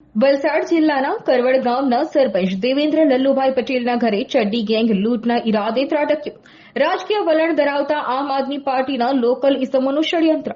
વલસાડ જિલ્લાના કરવડ ગામના સરપંચ દેવેન્દ્ર લલ્લુભાઈ પટેલના ઘરે ચડ્ડી ગેંગ લૂંટના ઈરાદે ત્રાટક્યો. રાજકીય વલણ ધરાવતા આમ આદમી પાર્ટીના લોકલ ઇસમોનું ષડયંત્ર.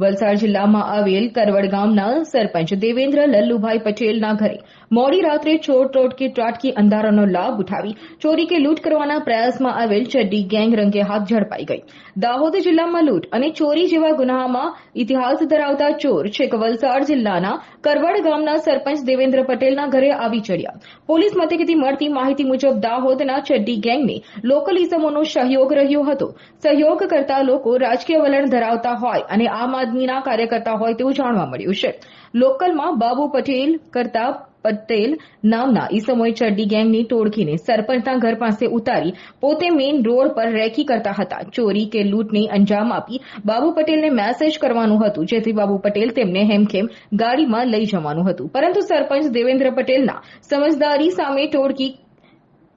વલસાડ જિલ્લામાં આવેલ કરવડ ગામના સરપંચ દેવેન્દ્ર લલ્લુભાઈ પટેલના ઘરે મોડી રાત્રે ચોર ટોટકી ત્રાટકી અંધારાનો લાભ ઉઠાવી ચોરી કે લૂંટ કરવાના પ્રયાસમાં આવેલ ચડ્ડી ગેંગ રંગે હાથ ઝડપાઈ ગઈ. દાહોદ જિલ્લામાં લૂંટ અને ચોરી જેવા ગુનામાં ઇતિહાસ ધરાવતા ચોર છેક વલસાડ જિલ્લાના કરવડ ગામના સરપંચ દેવેન્દ્ર પટેલના ઘરે આવી ચડ્યા. પોલીસ મથકેથી મળતી માહિતી મુજબ દાહોદના ચડ્ડી ગેંગને લોકલ ઇસમોનો સહયોગ રહ્યો હતો. સહયોગ કરતા લોકો રાજકીય વલણ ધરાવતા હોય અને આમ આદમીના કાર્યકર્તા હોય તેવું જાણવા મળ્યું છે. લોકલમાં બાબુ પટેલ કરતા પટેલ નામના ઈસમોએ ચડ્ડી ગેંગની ટોળકીને સરપંચના ઘર પાસે ઉતારી પોતે મેઇન રોડ પર રેકી કરતા હતા. ચોરી કે લૂંટને અંજામ આપી બાબુ પટેલને મેસેજ કરવાનું હતું, જેથી બાબુ પટેલ તેમને હેમખેમ ગાડીમાં લઈ જવાનું હતું. પરંતુ સરપંચ દેવેન્દ્ર પટેલના સમજદારી સામે ટોળકી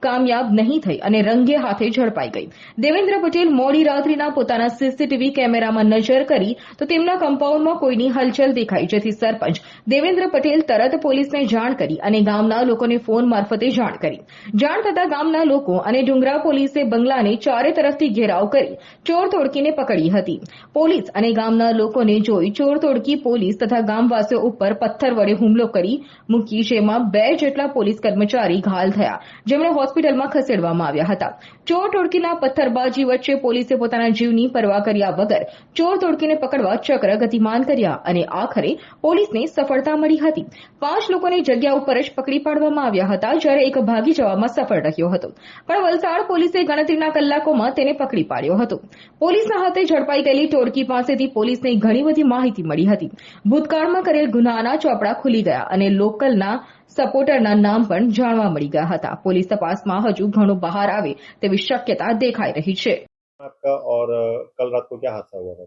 કામયાબ નહીં થઈ અને રંગે હાથે ઝડપાઈ ગઈ. દેવેન્દ્ર પટેલ મોડી રાત્રિના પોતાના સીસીટીવી કેમેરામાં નજર કરી તો તેમના કમ્પાઉન્ડમાં કોઈની હલચલ દેખાઈ, જેથી સરપંચ દેવેન્દ્ર પટેલ તરત પોલીસને જાણ કરી અને ગામના લોકોને ફોન મારફતે જાણ કરી. જાણ થતાં ગામના લોકો અને ડુંગરા પોલીસે બંગલાને ચારે તરફથી ઘેરાવ કરી ચોર તોડકીને પકડી હતી. પોલીસ અને ગામના લોકોને જોઈ ચોર તોડકી પોલીસ તથા ગામવાસીઓ ઉપર પથ્થર વડે હુમલો કરી મૂકી, જેમાં બે જેટલા પોલીસ કર્મચારી ઘાયલ થયા. જેમણે હોસ્પિટલમાં ખસેડવામાં આવ્યા હતા. ચોર ટોળકીના પથ્થરબાજી વચ્ચે પોલીસે પોતાના જીવની પરવા કર્યા વગર ચોર ટોળકીને પકડવા ચક્ર ગતિમાન કર્યા અને આખરે પોલીસને સફળતા મળી હતી. પાંચ લોકોને જગ્યા ઉપર જ પકડી પાડવામાં આવ્યા હતા, જ્યારે એક ભાગી જવામાં સફળ રહ્યો હતો. પણ વલસાડ પોલીસે ગણતરીના કલાકોમાં તેને પકડી પાડ્યો હતો. પોલીસના હાથે ઝડપાઈ ગયેલી ટોળકી પાસેથી પોલીસને ઘણી બધી માહિતી મળી હતી. ભૂતકાળમાં કરેલ ગુનાના ચોપડા ખુલી ગયા અને લોકલના સપોર્ટરના નામ પણ જાણવા મળી ગયા હતા. પોલીસ તપાસમાં હજુ ઘણું બહાર આવે તેવી શક્યતા દેખાઈ રહી છે आपका और अ, कल रात को क्या हादसा हुआ था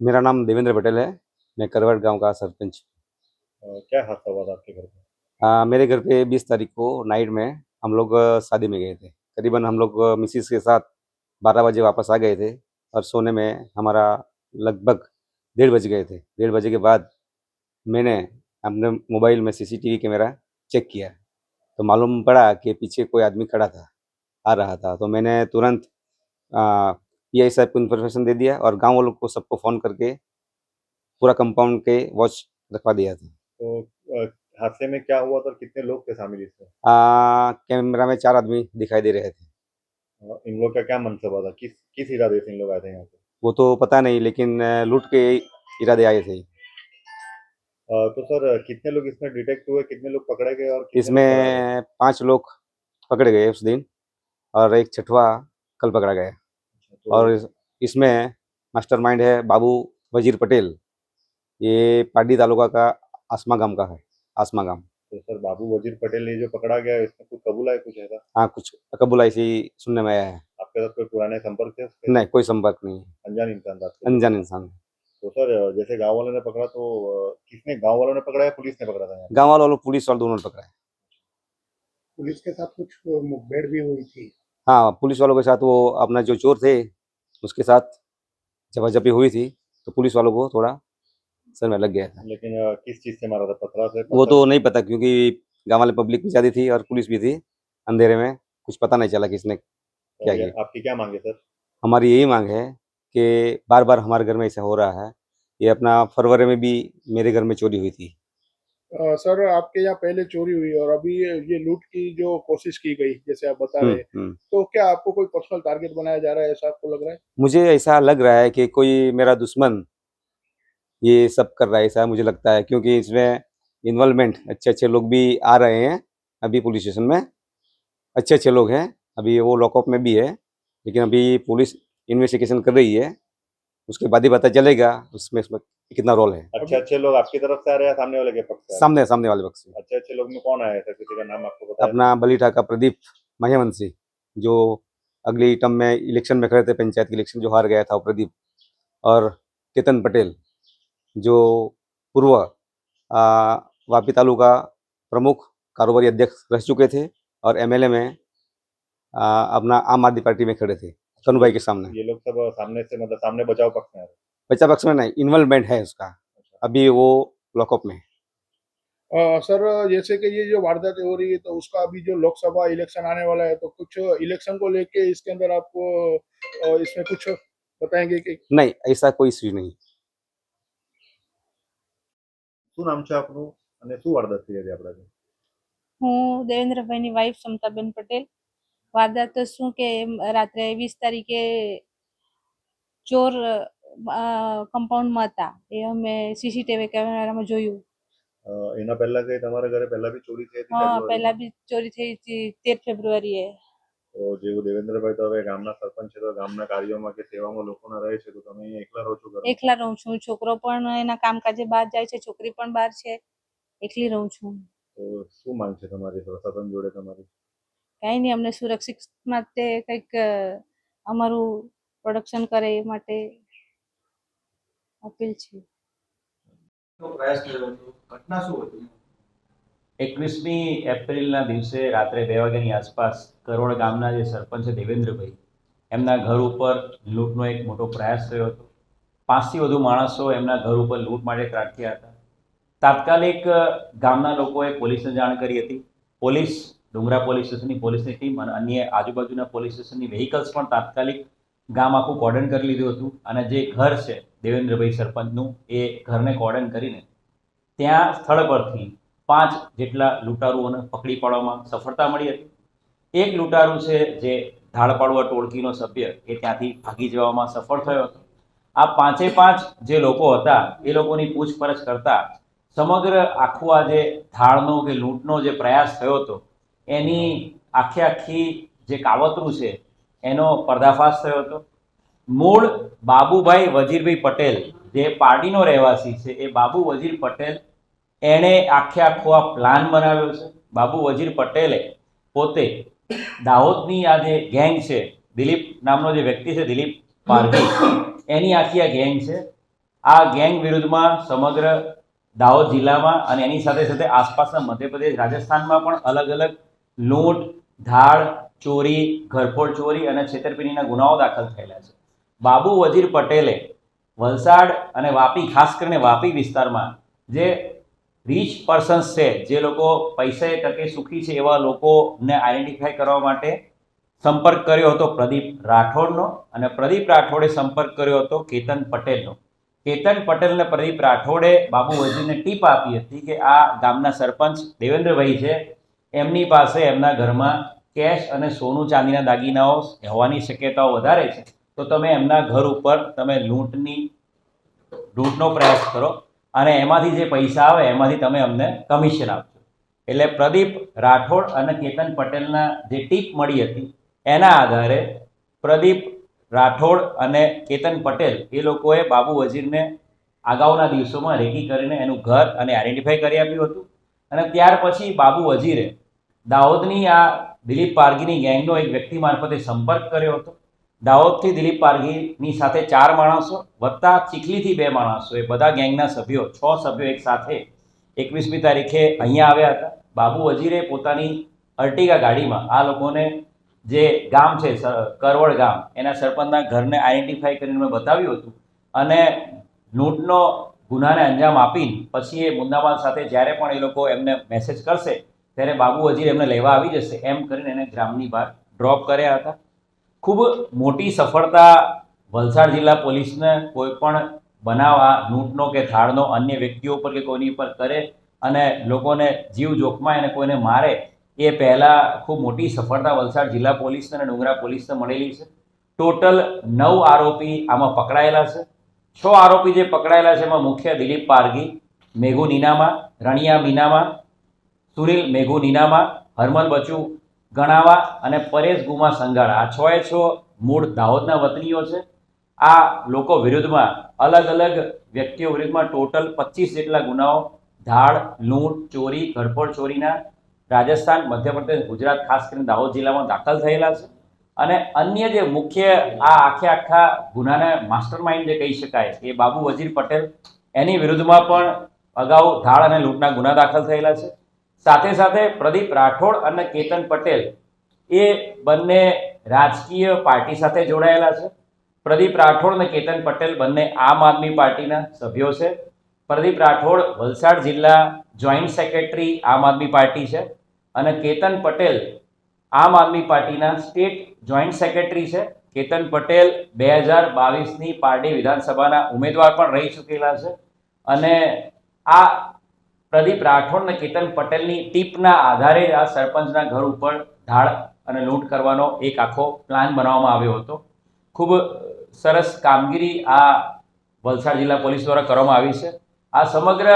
मेरा नाम देवेंद्र पटेल है मैं करवट गांव का सरपंच अ, क्या हादसा हुआ था आपके घर पे आ, मेरे घर पे 20 तारीख को नाइट में हम लोग अ, शादी में गए थे करीबन हम लोग अ, मिसिस के साथ 12 बजे वापस आ गए थे और सोने में हमारा लगभग डेढ़ बज गए थे डेढ़ बजे के बाद मैंने अपने मोबाइल में सीसीटीवी कैमरा चेक किया तो मालूम पड़ा कि पीछे कोई आदमी खड़ा था आ रहा था। तो मैंने तुरंत पी आई साहब को इन्फॉर्मेशन दे दिया और गाँव वालों को सबको फ़ोन करके पूरा कंपाउंड के वॉच रखवा दिया था। तो हादसे में क्या हुआ था और कितने लोग थे शामिल इसमें? कैमरा में चार आदमी दिखाई दे रहे थे। इन लोग का क्या मनसबा था किस किस इरादे से इन लोग आए थे यहाँ पे? वो तो पता नहीं लेकिन लूट के इरादे आए थे। तो सर कितने लोग इसमें डिटेक्ट हुए कितने लोग पकड़े गए और? इसमें पाँच लोग पकड़े गए उस दिन और एक छठवा कल पकड़ा गया। तो, और इस- इसमें मास्टरमाइंड है बाबू वज़ीर पटेल। ये पाडी तालुका का आसमा गाँव का है आसमा गाँव। तो सर बाबू वज़ीर पटेल ने जो पकड़ा गया इसमें कुछ कबूला है कुछ ऐसा? हाँ कुछ कबूल ऐसी सुनने में आया है। आपके साथ कोई पुराने संपर्क थे नहीं कोई संपर्क नहीं है। अनजान इंसान था इंसान तो सर जैसे गाँव वालों ने पकड़ा तो किसने गाँव वालों ने पकड़ा या पुलिस ने पकड़ा था? गाँव वालों पुलिस वालों दोनों ने पकड़ा है पुलिस के साथ कुछ मुठभेड़ भी हुई थी हाँ पुलिस वालों के साथ वो अपना जो चोर थे उसके साथ झपाझपी हुई थी तो पुलिस वालों को थोड़ा सर में लग गया था लेकिन किस चीज़ से मारा था पथरा से पत्रा? वो तो नहीं पता क्योंकि गाँव वाले पब्लिक भी ज़्यादा थी और पुलिस भी थी अंधेरे में कुछ पता नहीं चला किसने क्या किया? आपकी क्या मांगे सर हमारी यही मांग है कि बार बार हमारे घर में ऐसा हो रहा है। ये अपना फरवरी में भी मेरे घर में चोरी हुई थी। अ, सर आपके यहाँ पहले चोरी हुई और अभी ये लूट की जो कोशिश की गई जैसे आप बता रहे हम्म, हैं हम्म। तो क्या आपको कोई पर्सनल टारगेट बनाया जा रहा है ऐसा आपको लग रहा है? मुझे ऐसा लग रहा है कि कोई मेरा दुश्मन ये सब कर रहा है ऐसा मुझे लगता है क्योंकि इसमें इन्वॉल्वमेंट अच्छे अच्छे लोग भी आ रहे हैं अभी पुलिस स्टेशन में। अच्छे अच्छे लोग हैं अभी वो लॉकअप में भी है लेकिन अभी पुलिस इन्वेस्टिगेशन कर रही है उसके बाद ही पता चलेगा उसमें इसमें कितना रोल है। अच्छे अच्छे लोग आपकी तरफ़ से आ रहे हैं सामने वाले के पक्ष सामने सामने वाले पक्ष में अच्छे अच्छे लोग में कौन आया था किसी का नाम आपको पता अपना बलीठा का प्रदीप महिवंशी जो अगली टर्म में इलेक्शन में खड़े थे पंचायत के इलेक्शन जो हार गया था वो प्रदीप। और केतन पटेल जो पूर्व वापी तालुका प्रमुख कारोबारी अध्यक्ष रह चुके थे और एमएलए में आ, अपना आम आदमी पार्टी में खड़े थे। कनुभाई के सामने ये लोग सब सामने से मतलब सामने बचाव पक्ष में आ रहे हैं। बच्चा पक्ष में नहीं इन्वॉल्वमेंट है उसका अभी वो लॉकअप में है अ, सर जैसे कि ये जो वारदात हो रही है तो उसका अभी जो लोकसभा इलेक्शन आने वाला है तो कुछ इलेक्शन को लेके इसके अंदर आपको अ, इसमें कुछ बताएंगे कि नहीं ऐसा कोई इश्यू नहीं શું નામ છે આપનું અને શું વારદાત થઈ હતી આપણા ત્યાં? હું દેવેન્દ્રભાઈની વાઈફ સમતાબેન પટેલ વારદાત તો શું કે રાત્રે વીસ તારીખે ચોર કમ્પાઉન્ડમાં હતા. એ અમે સીસીટીવી કેમેરામાં જોયું. એના પહેલા કઈ તમારા ઘરે પહેલા બી ચોરી થઈ હતી હા પહેલા બી ચોરી થઈ હતી તેર ફેબ્રુઆરીએ. તો જેવું દેવેન્દ્રભાઈ તો હવે ગામના સરપંચ છે તો ગામના કાર્યોમાં કે સેવામાં લોકોના રહે છે તો તમે એકલા રહો છો ઘરે એકલા રહું છું. છોકરો પણ એના કામકાજે બહાર જાય છે છોકરી પણ બહાર છે. એકલી રહું છું. તો શું માંગ છે તમારી? સરપંચ જોડે તમારી? કાંઈ નહીં અમને સુરક્ષિત માટે કંઈક અમારું પ્રોડક્શન કરે એ માટે અપીલ છે. નો પ્રયાસ કર્યો હતો? ઘટના શું હતી? એકવીસમી એપ્રિલના દિવસે રાત્રે બે વાગ્યાની આસપાસ કરોડ ગામના જે સરપંચ છે દેવેન્દ્રભાઈ એમના ઘર ઉપર લૂંટનો એક મોટો પ્રયાસ થયો હતો. પાંચથી વધુ માણસો એમના ઘર ઉપર લૂંટ માટે ત્રાટક્યા હતા. તાત્કાલિક ગામના લોકોએ પોલીસને જાણ કરી હતી. પોલીસ ડુંગરા પોલીસ સ્ટેશનની પોલીસની ટીમ અને અન્ય આજુબાજુના પોલીસ સ્ટેશનની વ્હીકલ્સ પણ તાત્કાલિક ગામ આખું કોર્ડન કરી લીધું હતું. અને જે ઘર છે, દેવેન્દ્રભાઈ સરપંચનું, એ ઘરને કોર્ડન કરીને ત્યાં સ્થળ પરથી પાંચ જેટલા લૂંટારુઓને પકડી પાડવામાં સફળતા મળી હતી. એક લૂંટારુ છે જે ધાડપાડવા ટોળકીનો સભ્ય, એ ત્યાંથી ભાગી જવામાં સફળ થયો હતો. આ પાંચે પાંચ જે લોકો હતા, એ લોકોની પૂછપરછ કરતા સમગ્ર આખું આ જે ધાળનો કે લૂંટનો જે પ્રયાસ થયો હતો એની આખી આખી જે કાવતરું છે, એનો પર્દાફાશ થયો હતો. મૂળ બાબુભાઈ વજીરભાઈ પટેલ, જે પાર્ટીનો રહેવાસી છે, એ બાબુ વજીર પટેલ, એણે આખે આખો આ પ્લાન બનાવ્યો છે. બાબુ વજીર પટેલે પોતે દાહોદની આ જે ગેંગ છે, દિલીપ નામનો જે વ્યક્તિ છે, દિલીપ પારઘી એની આખી આ ગેંગ છે. આ ગેંગ વિરુદ્ધમાં સમગ્ર દાહોદ જિલ્લામાં અને એની સાથે સાથે આસપાસના મધ્યપ્રદેશ, રાજસ્થાનમાં પણ અલગ અલગ લૂંટ, ધાડ, ચોરી, ઘરફોડ ચોરી અને છેતરપિંડીના ગુનાઓ દાખલ થયેલા છે. બાબુ વજીર પટેલે વલસાડ અને વાપી, ખાસ કરીને વાપી વિસ્તારમાં જે રીચ પર્સન્સ છે, જે લોકો પૈસે ટકે સુખી છે એવા લોકોને આઈડેન્ટિફાય કરવા માટે સંપર્ક કર્યો હતો પ્રદીપ રાઠોડનો અને પ્રદીપ રાઠોડે સંપર્ક કર્યો હતો કેતન પટેલનો. કેતન પટેલને પ્રદીપ રાઠોડે બાબુ વજીરને ટીપ આપી હતી કે આ ગામના સરપંચ દેવેન્દ્રભાઈ છે એમની પાસે એમના ઘરમાં કેશ અને સોનું, ચાંદીના દાગીનાઓ હોવાની શક્યતાઓ વધારે છે. તો તમે એમના ઘર ઉપર તમે લૂંટની, લૂંટનો પ્રયાસ કરો અને એમાંથી જે પૈસા આવે એમાંથી તમે અમને કમિશન આપજો. એટલે પ્રદીપ રાઠોડ અને કેતન પટેલના જે ટીપ મળી હતી, એના આધારે પ્રદીપ રાઠોડ અને કેતન પટેલ એ લોકોએ બાબુ વજીરને અગાઉના દિવસોમાં રેકી કરીને એનું ઘર અને આઈડેન્ટિફાઈ કરી આપ્યું હતું. અને ત્યાર પછી બાબુ વજીરે દાહોદની આ દિલીપ પારગીની ગેંગનો એક વ્યક્તિ મારફતે સંપર્ક કર્યો હતો. દાહોદથી દિલીપ પારગીની સાથે ચાર માણસો વત્તા ચીખલીથી બે માણસો. એ બધા ગેંગના સભ્યો. છ સભ્યો એક સાથે એકવીસમી તારીખે અહીંયા આવ્યા હતા. બાબુ વજીરે પોતાની અર્ટિગા ગાડીમાં આ લોકોને જે ગામ છે કરવડ ગામ, એના સરપંચના ઘરને આઈડેન્ટિફાઈ કરીને મેં બતાવ્યું હતું. અને લૂંટનો ગુનાને અંજામ આપીને પછી એ મુદ્દામાલ સાથે જ્યારે પણ એ લોકો એમને મેસેજ કરશે ત્યારે બાબુ વજીર એમને લેવા આવી જશે. એમ કરીને એને ગ્રામની બહાર ડ્રોપ કર્યા હતા. ખૂબ મોટી સફળતા વલસાડ જિલ્લા પોલીસને કોઈ પણ બનાવ આ લૂંટનો કે થાળનો અન્ય વ્યક્તિઓ પર કે કોઈની પર કરે અને લોકોને જીવ જોખમાય અને કોઈને મારે, એ પહેલાં ખૂબ મોટી સફળતા વલસાડ જિલ્લા પોલીસને અને ડુંગરા પોલીસને મળેલી છે. ટોટલ નવ આરોપી આમાં પકડાયેલા છે. છ આરોપી જે પકડાયેલા છે એમાં મુખ્ય દિલીપ પારગી મેઘુ નીનામા, રણિયા મીનામા સુનિલ મેઘુ નીનામા હરમલ બચુ ગણાવા અને પરેશ ગુમા સંગાડા આ છ એ છ મૂળ દાહોદના વતનીઓ છે. આ લોકો વિરુદ્ધમાં અલગ અલગ વ્યક્તિઓ વિરુદ્ધમાં ટોટલ પચીસ જેટલા ગુનાઓ, ધાડ, લૂંટ, ચોરી, ઘરફોડ ચોરીના રાજસ્થાન, મધ્યપ્રદેશ, ગુજરાત, ખાસ કરીને દાહોદ જિલ્લામાં દાખલ થયેલા છે. અને અન્ય જે મુખ્ય આ આખે આખા ગુનાના માસ્ટર માઇન્ડ જે કહી શકાય એ બાબુ વજીર પટેલ, એની વિરુદ્ધમાં પણ અગાઉ ધાડ અને લૂંટના ગુના દાખલ થયેલા છે. સાથે સાથે પ્રદીપ રાઠોડ અને કેતન પટેલ એ બંને રાજકીય પાર્ટી સાથે જોડાયેલા છે. પ્રદીપ રાઠોડ અને કેતન પટેલ બંને આમ આદમી પાર્ટીના સભ્યો છે. પ્રદીપ રાઠોડ વલસાડ જિલ્લા જોઈન્ટ સેક્રેટરી આમ આદમી પાર્ટી છે અને કેતન પટેલ આમ આદમી પાર્ટીના સ્ટેટ જોઈન્ટ સેક્રેટરી છે. કેતન પટેલ બે હજાર બાવીસની પાર્ટી વિધાનસભાના ઉમેદવાર પણ રહી ચૂકેલા છે અને આ પ્રદીપ રાઠોડ અને કેતન પટેલની ટીપના આધારે આ સરપંચના ઘર ઉપર ધાડ અને લૂંટ કરવાનો એક આખો પ્લાન બનાવવામાં આવ્યો હતો. ખૂબ સરસ કામગીરી આ વલસાડ જિલ્લા પોલીસ દ્વારા કરવામાં આવી છે. આ સમગ્ર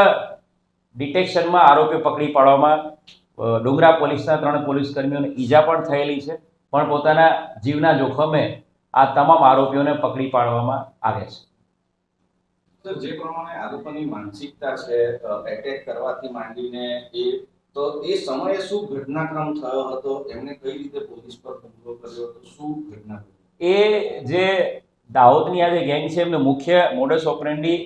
ડિટેક્શનમાં આરોપીઓ પકડી પાડવામાં ડુંગરા પોલીસના ત્રણ પોલીસ કર્મીઓને ઈજા પણ થયેલી છે. પણ પોતાના જીવના જોખમે આ તમામ આરોપીઓને પકડી પાડવામાં આવ્યા છે. સર જે પ્રમાણે આ લોકોની માનસિકતા છે એટેક કરવાથી માંડીને એ, તો એ સમયે શું ઘટનાક્રમ થયો હતો? એમને કઈ રીતે પોલીસ પર હુમલો કર્યો હતો? શું ઘટના એ જે દાહોદની આ જે ગેંગ છે, એમને મુખ્ય મોડસ ઓપરેન્ડી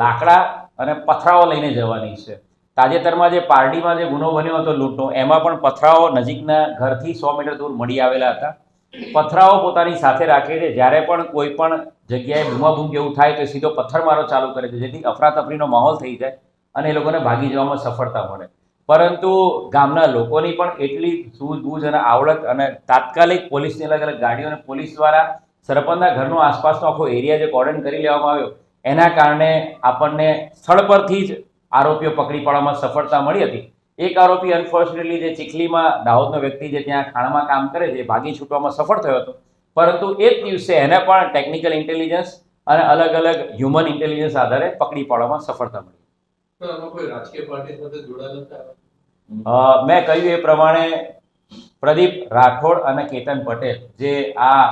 લાકડા અને પથરાઓ લઈને જવાની છે. તાજેતરમાં જે પાર્ટીમાં જે ગુનો બન્યો હતો લૂંટનો, એમાં પણ પથરાઓ નજીકના ઘરથી સો મીટર દૂર મળી આવેલા હતા. પથરાઓ પોતાની સાથે રાખે છે. જ્યારે પણ કોઈ પણ જગ્યાએ બૂમાબૂમ જેવું થાય તો સીધો પથ્થરમારો ચાલુ કરે છે. જેથી અફરાતફરીનો માહોલ થઈ જાય અને એ લોકોને ભાગી જવામાં સફળતા મળે. પરંતુ ગામના લોકોની પણ એટલી સૂઝબૂઝ અને આવડત અને તાત્કાલિક પોલીસની અલગ અલગ ગાડીઓ અને પોલીસ દ્વારા સરપંચના ઘરનો આસપાસનો આખો એરિયા જે કોર્ડન કરી લેવામાં આવ્યો, એના કારણે આપણને સ્થળ પરથી જ આરોપીઓ પકડી પાડવામાં સફળતા મળી હતી. એક આરોપી અનફોર્ચ્યુનેટલી જે ચીખલીમાં દાહોદનો વ્યક્તિ જે ત્યાં ખાણમાં કામ કરે છે ભાગી છૂટવામાં સફળ થયો હતો. પરંતુ એ જ દિવસે એને પણ ટેકનિકલ ઇન્ટેલિજન્સ અને અલગ અલગ હ્યુમન ઇન્ટેલિજન્સ આધારે પકડી પાડવામાં સફળતા મળી. મેં કહ્યું એ પ્રમાણે પ્રદીપ રાઠોડ અને કેતન પટેલ જે આ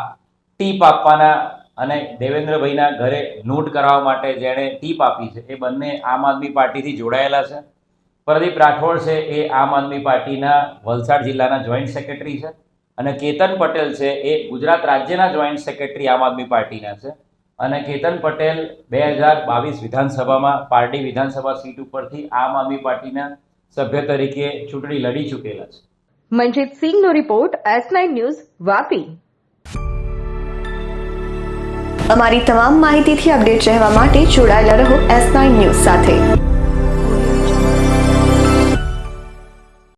ટીપ આપવાના અને દેવેન્દ્રભાઈના ઘરે લૂંટ કરાવવા માટે જેણે ટીપ આપી છે એ બંને આમ આદમી પાર્ટીથી જોડાયેલા છે. પ્રદીપ રાઠોડ છે એ આમ આદમી પાર્ટીના વલસાડ જિલ્લાના જોઈન્ટ સેક્રેટરી છે અને કેતન પટેલ છે એ ગુજરાત રાજ્યના જોઈન્ટ સેક્રેટરી આમ આદમી પાર્ટીના છે. અને કેતન પટેલ બે હજાર બાવીસ વિધાનસભામાં પાર્ટી વિધાનસભા સીટ ઉપરથી આમ આદમી પાર્ટીના સભ્ય તરીકે ચૂંટણી લડી ચૂકેલા છે. Manjit સિંહનો report S nine news Vapi. અમારી તમામ માહિતીથી અપડેટ રહેવા માટે જોડાયેલા રહો એસ નાઇન ન્યૂઝ સાથે.